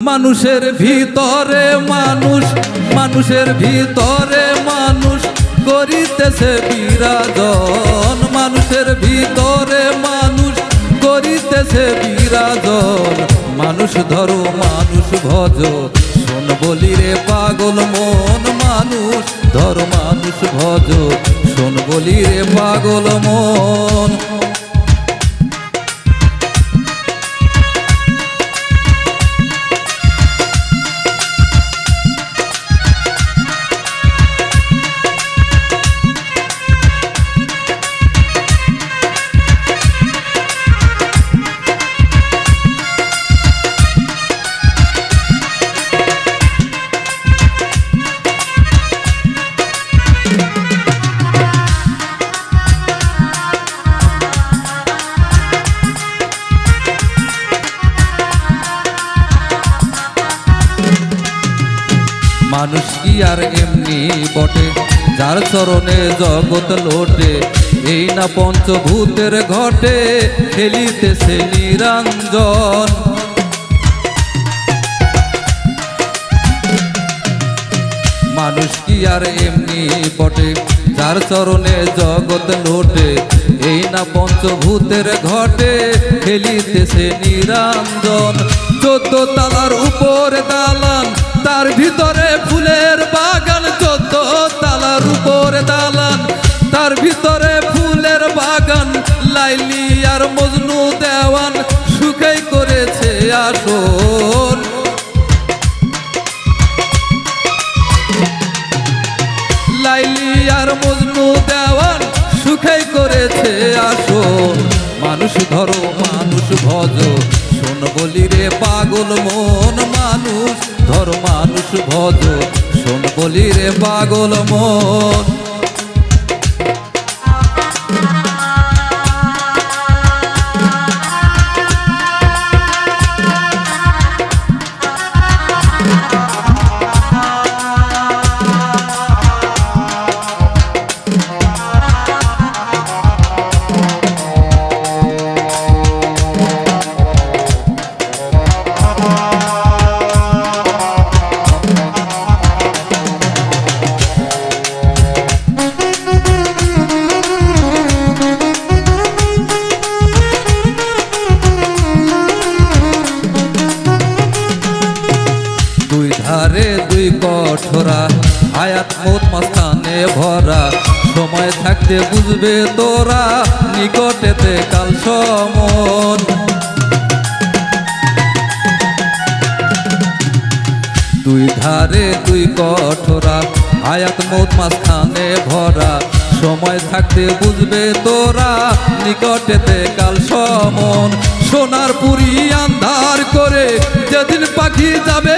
মানুষের ভিতরে মানুষ, মানুষের ভিতরে মানুষ করিতেছে বিরাজন। মানুষের ভিতরে মানুষ করিতেছে বিরাজন। মানুষ ধরো, মানুষ ভজ, শোন বলি রে পাগল মন, মানুষ ধরো, মানুষ ভজ, শোন বলি রে পাগল মন। মানুষ কি আর এমনি বটে? যার চরণে জগৎ লোটে, এই না পঞ্চভূতের ঘটে, খেলিতেছে নিরঞ্জন। মানুষ কি আর এমনি বটে? যার চরণে জগৎ লোটে, এই না পঞ্চভূতের ঘটে, খেলিতেছে নিরঞ্জন। চোদ্দ তালার উপর দালান, তার ভিতরে আসন লাইলি আর মজনু দেওয়ান সুখেই করেছে আসন। মানুষ ধরো, মানুষ ভজ। শোন বলি রে পাগল মন, মানুষ ধরো, মানুষ ভজ। শোন বলি রে পাগল মন। মাস্তানে ভরা। সময় থাকতে বুঝবে তোরা নিকটেতে কাল সমন। দুই ধারে দুই কঠোরা, আয়াত মোট মাঝখানে ভরা। সময় থাকতে বুঝবে তোরা নিকটেতে কাল সমন। সোনার পুরি আন্ধার করে যেদিন পাখি যাবে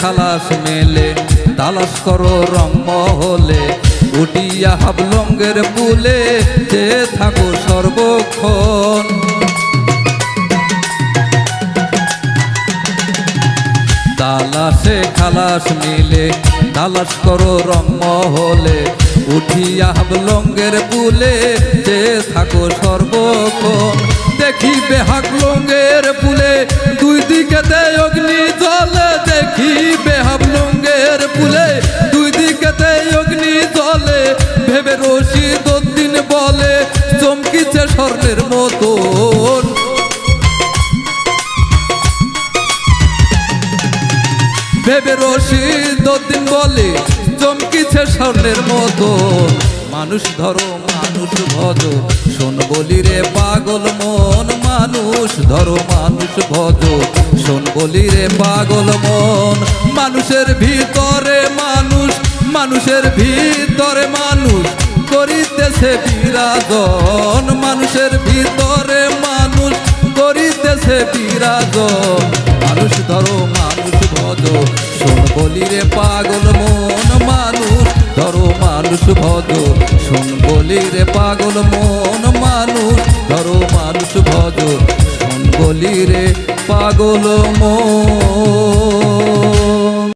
খালাস মেলে, তালাশ করো রং মহলে, উঠিয়া হাবলঙ্গের পুলে যে থাকো সর্বক্ষণ। তালাশে খালাস মিলে, তালাশ করো রং মহলে, উঠিয়া হাবলঙ্গের পুলে যে থাকো সর্বক্ষণ। দেখি হাকলঙ্গের বলে চমকিছে স্বর্ণের মতন। ভেবে বলে, চমকিছে স্বর্ণের মতো মানুষ ধরো, মানুষ ভজ, শোন বলি রে পাগল মন, মানুষ ধরো, মানুষ ভজ, শোন বলি রে পাগল মন। মানুষের ভিতরে মানুষ মানুষের ভিতরে মানুষ করিতেছে বিরাজন। মানুষের ভিতরে মানুষ করিতেছে বিরাজন। মানুষ ধরো, মানুষ ভজ। শোন বলি রে পাগল মন, মানুষ ধরো, মানুষ ভজ। শোন বলি রে পাগল মন, মানুষ ধরো, মানুষ ভজ। শোন বলি রে পাগল মন।